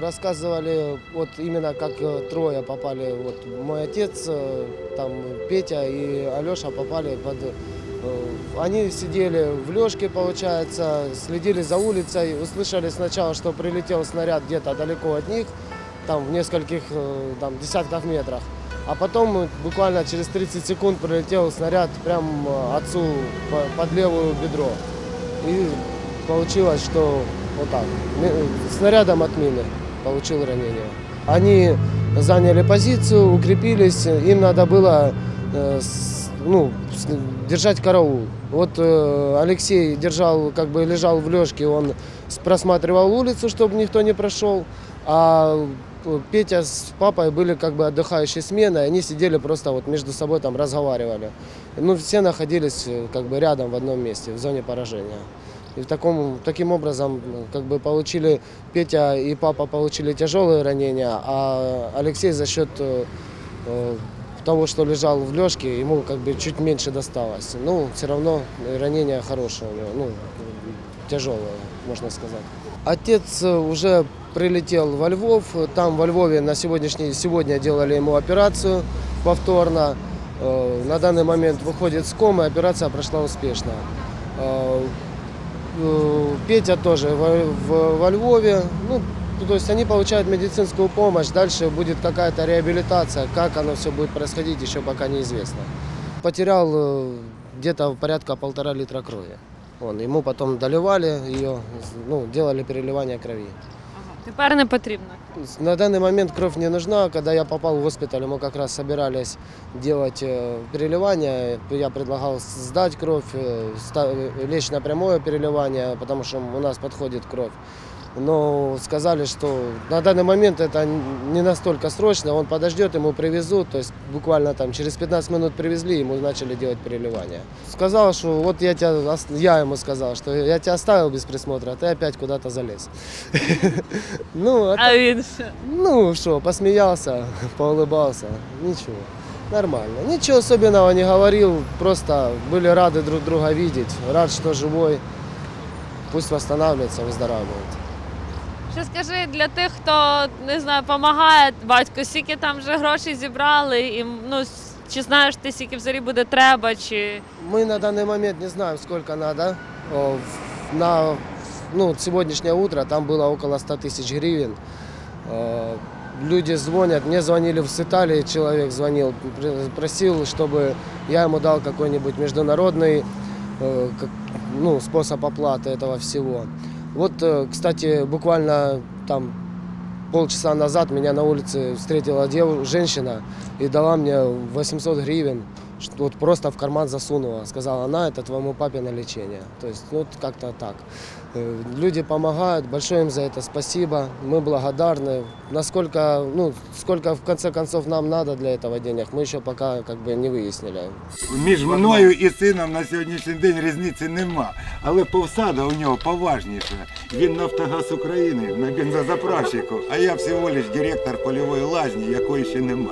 Рассказывали вот именно как э, трое попали. Вот мой отец, э, там Петя и Алеша попали под... э, Они сидели в лёжке, получается, следили за улицей, услышали сначала, что прилетел снаряд где-то далеко от них, там в нескольких там, десятках метрах. А потом буквально через 30 секунд прилетел снаряд прям отцу по- под левую бедро. И получилось, что вот так, снарядом от мины получил ранение. Они заняли позицию, укрепились, им надо было э, ну, держать караул. Вот э, Алексей держал, как бы лежал в лёжке, он просматривал улицу, чтобы никто не прошел, а Петя с папой были как бы отдыхающей сменой, они сидели просто вот между собой там разговаривали. Ну, все находились э, как бы рядом в одном месте, в зоне поражения. И в таком, таким образом ну, как бы получили, Петя и папа получили тяжелые ранения, а Алексей за счет э, э, того, что лежал в лёжке, ему как бы чуть меньше досталось. Ну, все равно ранение хорошее у него, ну, тяжелое, можно сказать. Отец э, уже прилетел во Львов, там во Львове на сегодняшний, сегодня делали ему операцию повторно. Э, На данный момент выходит с комы, операция прошла успешно. Э, Петя тоже во, в- во Львове. Ну, то есть они получают медицинскую помощь, дальше будет какая-то реабилитация, как оно все будет происходить, еще пока неизвестно. Потерял э, где-то порядка полтора литра крови. Он, ему потом доливали ее, ну, делали переливание крови. Тепер не потрібно. На данный момент кровь не нужна. Когда я попал в госпиталь, мы как раз собирались делать э, переливание. Я предлагал сдать кровь, э, э, лечь на прямое переливание, потому что у нас подходит кровь. Но сказали, что на данный момент это не настолько срочно, он подождет, ему привезут, то есть буквально там через 15 минут привезли, ему начали делать переливание. Сказал, что вот я тебя, я ему сказал, что я тебя оставил без присмотра, а ты опять куда-то залез. Ну, а А він що? ну что, посмеялся, поулыбался. Ничего, нормально. Ничего особенного не говорил, просто были рады друг друга видеть. Рад, что живой. Пусть восстанавливается, выздоравливает. Що скажи для тих, хто не знаю, допомагає батько, скільки там вже грошей зібрали, і ну с- чи знаєш ти, скільки взагалі буде треба, чи Мы на данный момент не знаем, сколько надо. О, в- На ну, сегодняшнее утро там было около 100 тысяч гривен. Э, Люди звонят, мне звонили с Италии, человек звонил, пр- просил, чтобы я ему дал какой-нибудь международный э, ну, способ оплаты этого всего. Вот, э, кстати, буквально там полчаса назад меня на улице встретила дев... женщина и дала мне 800 гривен, что вот просто в карман засунула. Сказала, на, это твоему папе на лечение. То есть, ну, вот как-то так. Э, Люди помогают, большое им за это спасибо, мы благодарны. Насколько, ну, сколько в конце концов нам надо для этого денег, мы еще пока как бы не выяснили. Між мною і сином на сьогоднішній день різниці нема. Але повсада у нього поважніша. Він Нафтогаз України на бензозаправщику, а я всього лиш директор польової лазні, якої ще нема.